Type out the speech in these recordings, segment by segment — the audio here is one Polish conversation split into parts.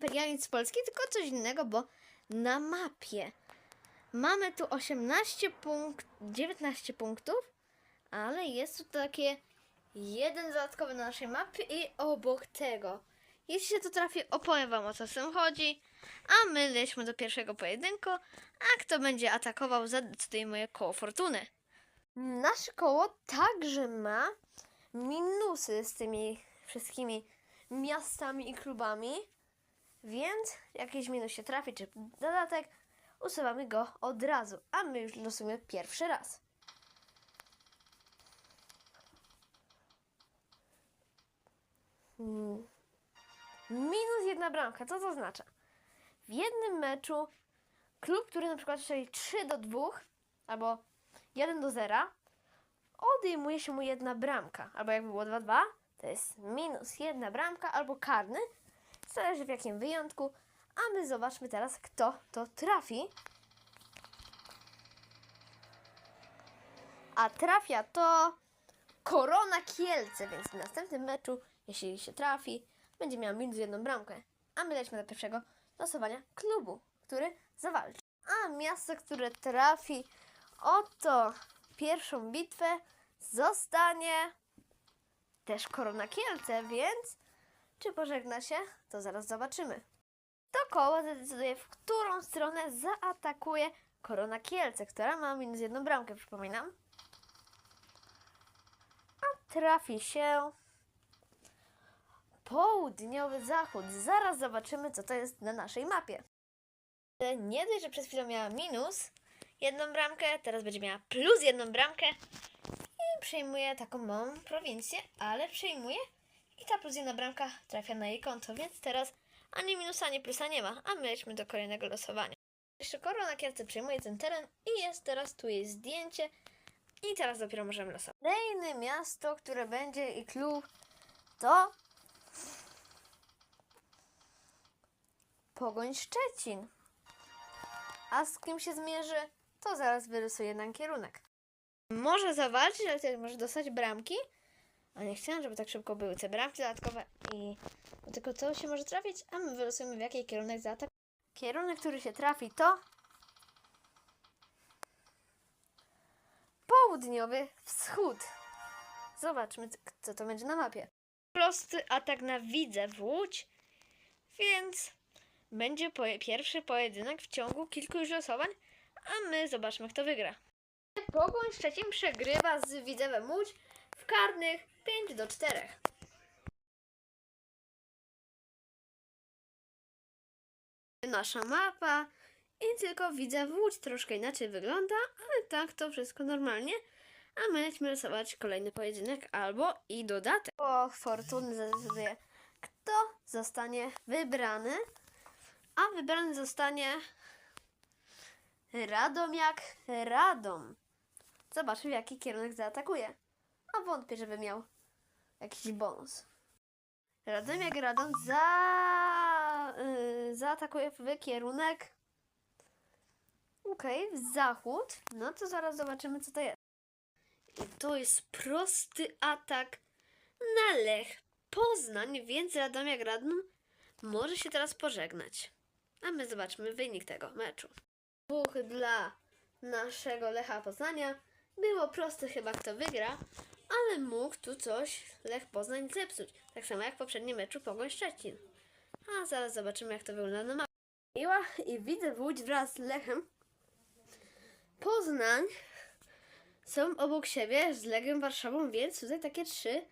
imperializm polski, tylko coś innego, bo na mapie mamy tu 18 punkt, 19 punktów, ale jest tu takie jeden dodatkowy na naszej mapie i obok tego. Jeśli się to trafi, opowiem wam o co z tym chodzi, a my lećmy do pierwszego pojedynku, a kto będzie atakował zadecyduje moje koło fortuny. Nasze koło także ma minusy z tymi wszystkimi miastami i klubami, więc jakiś minus się trafi, czy dodatek, usuwamy go od razu, a my już losujemy pierwszy raz. Mm. Minus jedna bramka, co to oznacza? W jednym meczu klub, który na przykład strzeli 3 do 2 albo 1 do 0, odejmuje się mu jedna bramka. Albo jakby było 2-2, to jest minus jedna bramka albo karny. Zależy w jakim wyjątku. A my zobaczmy teraz, kto to trafi. A trafia to Korona Kielce, więc w następnym meczu, jeśli się trafi, będzie miał minus jedną bramkę. A my lećmy do pierwszego losowania klubu, który zawalczy. A miasto, które trafi oto pierwszą bitwę, zostanie też Korona Kielce, więc czy pożegna się, to zaraz zobaczymy. To koło zadecyduje, w którą stronę zaatakuje Korona Kielce, która ma minus jedną bramkę, przypominam. A trafi się południowy zachód. Zaraz zobaczymy, co to jest na naszej mapie. Nie dość, że przez chwilę miała minus jedną bramkę, teraz będzie miała plus jedną bramkę i przejmuje taką małą prowincję, ale przejmuje i ta plus jedna bramka trafia na jej konto, więc teraz ani minusa, ani plusa nie ma, a my lećmy do kolejnego losowania. Jeszcze korona kierce przejmuje ten teren i jest teraz tu jej zdjęcie i teraz dopiero możemy losować. Kolejne miasto, które będzie i klub to Pogoń Szczecin. A z kim się zmierzy, to zaraz wyrysuję nam kierunek. Może zawalczyć, ale też może dostać bramki. A nie chciałam, żeby tak szybko były te bramki dodatkowe i tylko to się może trafić, a my wylosujemy w jaki kierunek zaatak. Kierunek, który się trafi to południowy wschód. Zobaczmy, co to będzie na mapie. Prosty atak na Widzew Łódź, więc będzie poje- pierwszy pojedynek w ciągu kilku już losowań, a my zobaczmy, kto wygra. Pogoń Szczecin przegrywa z Widzewem Łódź w karnych 5 do 4. Nasza mapa i tylko Widzew Łódź troszkę inaczej wygląda, ale tak to wszystko normalnie. A my lecimy losować kolejny pojedynek albo i dodatek. O fortuny zadecyduje, kto zostanie wybrany. A wybrany zostanie Radomiak Radom. Zobaczmy, w jaki kierunek zaatakuje. A wątpię, żeby miał jakiś bonus. Radomiak Radom za, yy, zaatakuje w kierunek okej, w zachód. No to zaraz zobaczymy, co to jest. I to jest prosty atak na Lech Poznań, więc Radomiak Radom może się teraz pożegnać. A my zobaczmy wynik tego meczu. Dwóch dla naszego Lecha Poznania. Było proste chyba kto wygra, ale mógł tu coś Lech Poznań zepsuć. Tak samo jak w poprzednim meczu Pogoń Szczecin. A zaraz zobaczymy jak to wygląda na mapie. Miła i widzę Łódź wraz z Lechem. Poznań są obok siebie z Legiem Warszawą, więc tutaj takie trzy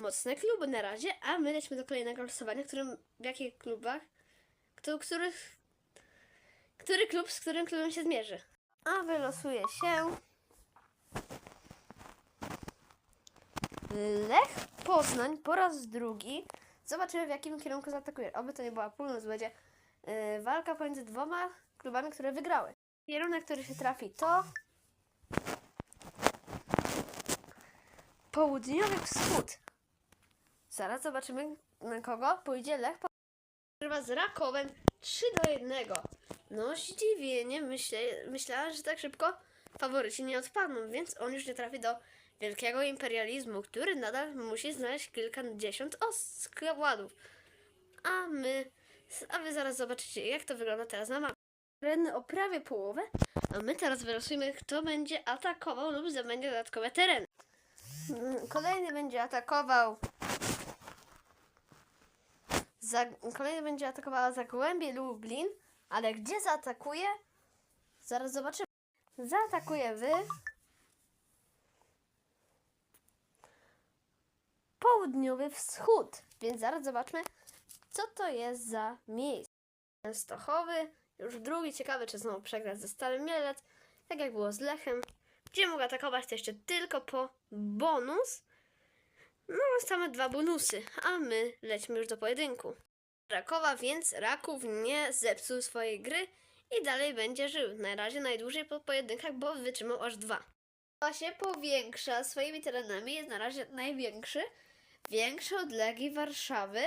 mocne kluby na razie, a my lecimy do kolejnego losowania, w którym w jakich klubach kto, których, który klub z którym klubem się zmierzy. A wylosuje się Lech Poznań po raz drugi. Zobaczymy w jakim kierunku zaatakuje. Oby to nie była północ, będzie yy, walka pomiędzy dwoma klubami, które wygrały. Kierunek, który się trafi to południowy wschód. Zaraz zobaczymy na kogo pójdzie Lech Chyba z Rakowem 3 do 1. No zdziwienie, myślę, myślałam, że tak szybko faworyci nie odpadną, więc on już nie trafi do wielkiego imperializmu, który nadal musi znaleźć kilkadziesiąt składów. A my A wy zaraz zobaczycie, jak to wygląda teraz na mapie. Tereny o prawie połowę, a my teraz wylosujemy, kto będzie atakował lub zdobędzie dodatkowe tereny. Mm, Kolejny będzie atakował. Za, kolejny będzie atakowała Zagłębie Lublin, ale gdzie zaatakuje? Zaraz zobaczymy. Zaatakuje wy. Południowy wschód, więc zaraz zobaczmy, co to jest za miejsce. Częstochowy, już drugi, ciekawy, czy znowu przegra ze Stalem Mielec, tak jak było z Lechem. Gdzie mógł atakować, to jeszcze tylko po bonus. No, same dwa bonusy, a my lećmy już do pojedynku. Rakowa, więc Raków nie zepsuł swojej gry i dalej będzie żył. Na razie najdłużej po pojedynkach, bo wytrzymał aż dwa. A się powiększa swoimi terenami, jest na razie największy. Większy od Legii Warszawy.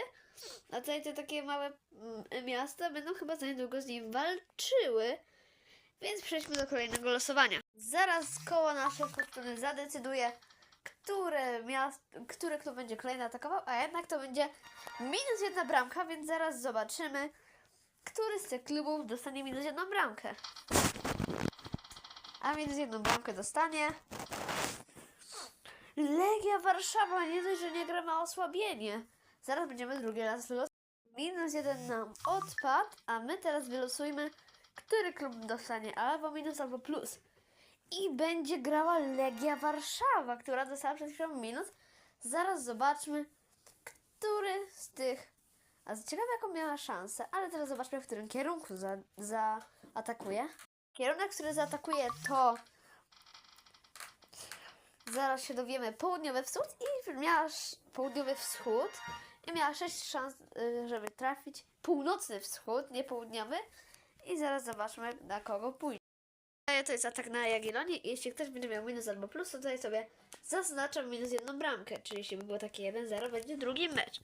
A tutaj te takie małe mm, miasta będą chyba za niedługo z nim walczyły. Więc przejdźmy do kolejnego losowania. Zaraz koło naszej fortuny zadecyduje, które miast, który klub będzie kolejny atakował, a jednak to będzie minus jedna bramka, więc zaraz zobaczymy, który z tych klubów dostanie minus jedną bramkę. A minus jedną bramkę dostanie. Legia Warszawa, nie dość, że nie gra ma osłabienie. Zaraz będziemy drugi raz wylosować. Minus jeden nam odpadł, a my teraz wylosujmy, który klub dostanie albo minus, albo plus. I będzie grała Legia Warszawa, która dostała przed chwilą minus. Zaraz zobaczmy, który z tych. A ciekawe, jaką miała szansę, ale teraz zobaczmy, w którym kierunku za, zaatakuje. Kierunek, który zaatakuje, to. Zaraz się dowiemy. Południowy wschód i miała południowy wschód. I miała 6 szans, y, żeby trafić. Północny wschód, nie południowy. I zaraz zobaczmy, na kogo pójdzie. To jest atak na Jagiellonię i jeśli ktoś będzie miał minus albo plus, to tutaj sobie zaznaczam minus jedną bramkę. Czyli jeśli by było takie 1-0, będzie drugi mecz.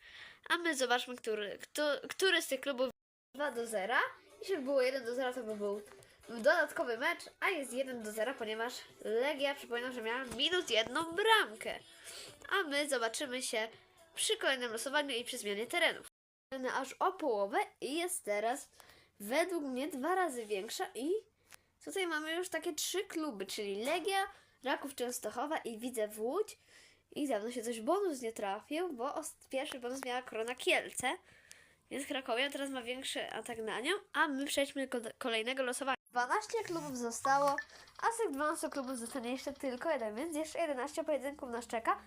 A my zobaczmy, który, kto, który z tych klubów 2 do 0. Jeśli by było 1 do 0, to by był dodatkowy mecz, a jest 1 do 0, ponieważ Legia, przypominam, że miała minus jedną bramkę. A my zobaczymy się przy kolejnym losowaniu i przy zmianie terenów. Aż o połowę i jest teraz według mnie dwa razy większa i tutaj mamy już takie trzy kluby, czyli Legia, Raków Częstochowa i Widzew Łódź. I dawno się coś bonus nie trafił, bo pierwszy bonus miała Korona Kielce. Więc Krakowia teraz ma większy atak na nią, a my przejdźmy do kolejnego losowania. 12 klubów zostało, a z tych 12 klubów zostanie jeszcze tylko jeden, więc jeszcze 11 pojedynków nas czeka.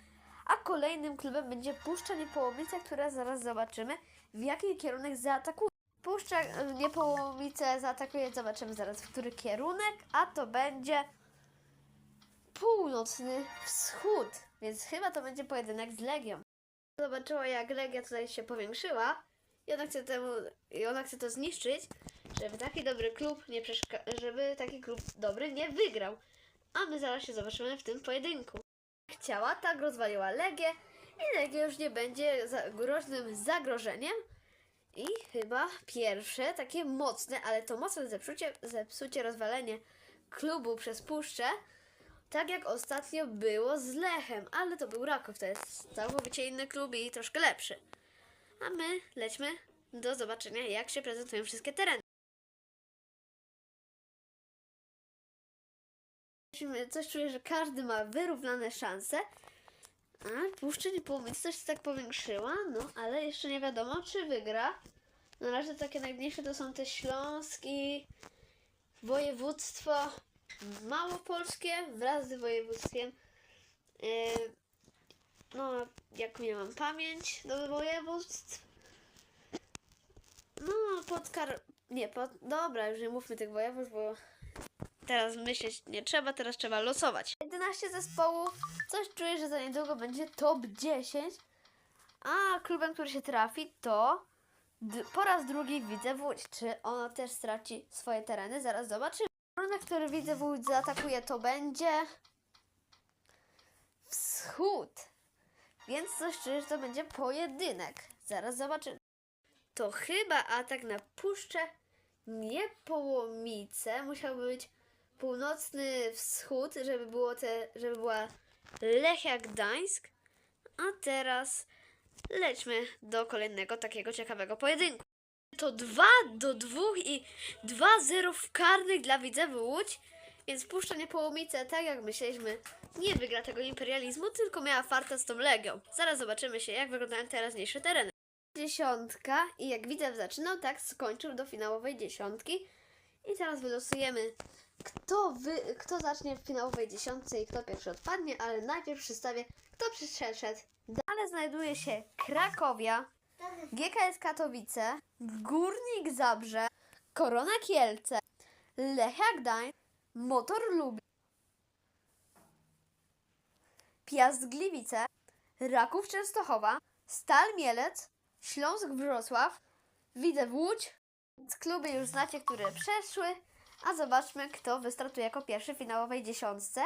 A kolejnym klubem będzie Puszcza Niepołomice, która zaraz zobaczymy, w jaki kierunek zaatakuje. Puszcza e, Niepołomice zaatakuje, zobaczymy zaraz, w który kierunek, a to będzie północny wschód, więc chyba to będzie pojedynek z Legią. Zobaczyła, jak Legia tutaj się powiększyła i ona chce, temu, i ona chce to zniszczyć, żeby taki dobry klub nie żeby taki klub dobry nie wygrał. A my zaraz się zobaczymy w tym pojedynku. Chciała, tak rozwaliła Legię i Legia już nie będzie za groźnym zagrożeniem. I chyba pierwsze, takie mocne, ale to mocne zepsucie, zepsucie, rozwalenie klubu przez puszczę, tak jak ostatnio było z Lechem, ale to był Raków, to jest całkowicie inny klub i troszkę lepszy. A my lećmy do zobaczenia, jak się prezentują wszystkie tereny. Coś czuję, że każdy ma wyrównane szanse. A Puszczy Niepołomice coś się tak powiększyła, no ale jeszcze nie wiadomo, czy wygra. Na razie takie najmniejsze to są te Śląski, województwo małopolskie wraz z województwem. Yy, no, jak miałam pamięć do województw. No, podkar... Nie, pod... dobra, już nie mówmy tych województw, bo teraz myśleć nie trzeba, teraz trzeba losować. 11 zespołów, coś czuję, że za niedługo będzie top 10, a klubem, który się trafi to po raz drugi widzę Łódź. Czy ono też straci swoje tereny? Zaraz zobaczymy. Kierunek, który widzę Łódź zaatakuje to będzie wschód. Więc coś czuję, że to będzie pojedynek. Zaraz zobaczymy. To chyba atak na Puszczę Niepołomice. Musiałby być północny wschód, żeby było te, żeby była Lechia Gdańsk. A teraz lećmy do kolejnego takiego ciekawego pojedynku. To 2 do 2 i 2-0 w karnych dla Widzewy Łódź. Więc puszczenie połomice, tak jak myśleliśmy, nie wygra tego imperializmu, tylko miała farta z tą Legią. Zaraz zobaczymy się, jak wyglądają teraźniejsze tereny. Dziesiątka i jak Widzew zaczynał, tak skończył do finałowej dziesiątki. I teraz wylosujemy, kto, wy, kto zacznie w finałowej dziesiątce i kto pierwszy odpadnie, ale najpierw przedstawię, kto przeszedł. Dalej znajduje się Krakowia, GKS Katowice, Górnik Zabrze, Korona Kielce, Lechia Gdańsk, Motor Lublin, Piast Gliwice, Raków Częstochowa, Stal Mielec, Śląsk Wrocław, Widzew Łódź. Z kluby już znacie, które przeszły, a zobaczmy, kto wystartuje jako pierwszy w finałowej dziesiątce.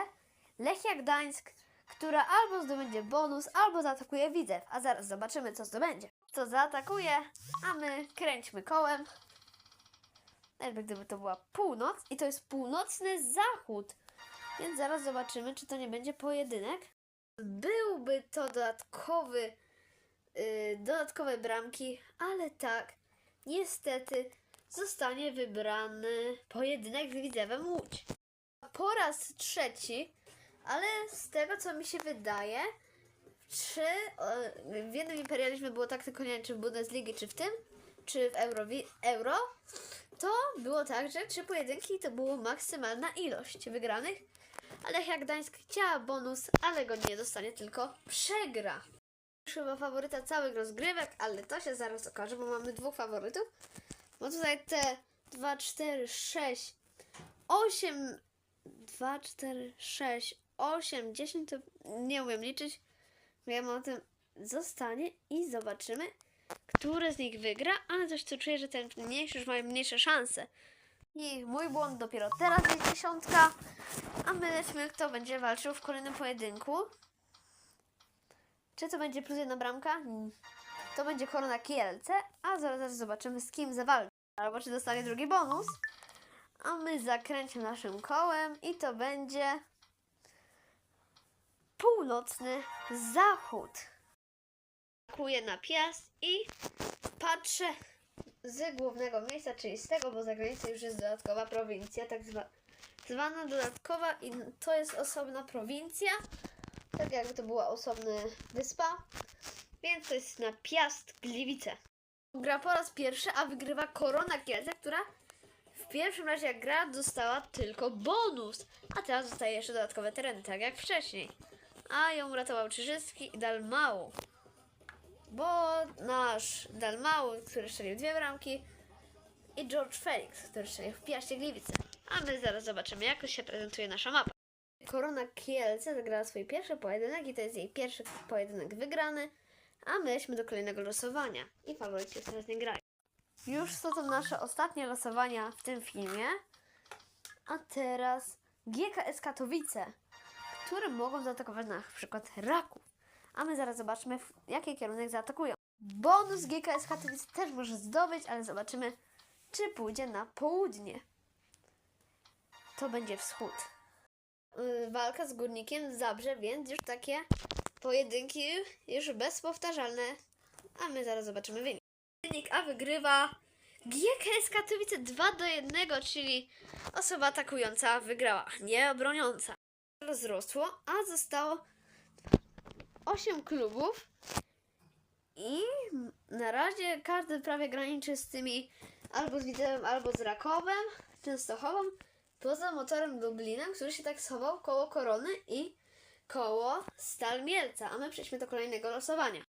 Lechia Gdańsk, która albo zdobędzie bonus, albo zaatakuje Widzew, a zaraz zobaczymy, co zdobędzie. Co zaatakuje, a my kręćmy kołem. Jakby gdyby to była północ i to jest północny zachód. Więc zaraz zobaczymy, czy to nie będzie pojedynek. Byłby to dodatkowy, yy, dodatkowe bramki, ale tak, niestety zostanie wybrany pojedynek z Widzewem Łódź. Po raz trzeci, ale z tego co mi się wydaje, czy w jednym imperializmie było tak, tylko nie wiem, czy w Bundesligi, czy w tym, czy w Euro, Euro to było tak, że trzy pojedynki to było maksymalna ilość wygranych, ale jak Gdańsk chciała bonus, ale go nie dostanie, tylko przegra. Chyba faworyta całych rozgrywek, ale to się zaraz okaże, bo mamy dwóch faworytów. Bo tutaj te 2, 4, 6, 8, 2, 4, 6, 8, 10 to nie umiem liczyć. Wiem o tym zostanie i zobaczymy, który z nich wygra, ale coś tu czuję, że ten mniejszy już mają mniejsze szanse. I mój błąd dopiero teraz jest dziesiątka, a my lećmy, kto będzie walczył w kolejnym pojedynku. Czy to będzie plus jedna bramka? To będzie Korona Kielce, a zaraz, zaraz zobaczymy z kim zawalczy. Albo czy dostanie drugi bonus. A my zakręcimy naszym kołem i to będzie północny zachód. Atakuję na piast i patrzę z głównego miejsca, czyli z tego, bo za granicą już jest dodatkowa prowincja, tak zwa, zwana dodatkowa i to jest osobna prowincja, tak jakby to była osobna wyspa, więc to jest na Piast Gliwice. Gra po raz pierwszy, a wygrywa Korona Kielce, która w pierwszym razie jak gra dostała tylko bonus, a teraz dostaje jeszcze dodatkowe tereny, tak jak wcześniej. A ją uratował Czyżycki i Dalmau. Bo nasz Dalmau, który strzelił dwie bramki i George Felix, który strzelił w Piaście Gliwice. A my zaraz zobaczymy, jak się prezentuje nasza mapa. Korona Kielce zagrała swój pierwszy pojedynek i to jest jej pierwszy pojedynek wygrany, a my do kolejnego losowania i faworyci nie grają. Już są to nasze ostatnie losowania w tym filmie, a teraz GKS Katowice, które mogą zaatakować na przykład Raków. A my zaraz zobaczymy, w jaki kierunek zaatakują. Bonus GKS Katowice też może zdobyć, ale zobaczymy, czy pójdzie na południe. To będzie wschód. Yy, walka z górnikiem Zabrze, więc już takie pojedynki już bezpowtarzalne. A my zaraz zobaczymy wynik. Wynik A wygrywa GKS Katowice 2 do 1, czyli osoba atakująca wygrała, nie obroniąca. Rozrosło, a zostało 8 klubów i na razie każdy prawie graniczy z tymi albo z Widzewem, albo z Rakowem, Częstochową, poza motorem Dublinem, który się tak schował koło Korony i koło Stal Mielca, a my przejdźmy do kolejnego losowania.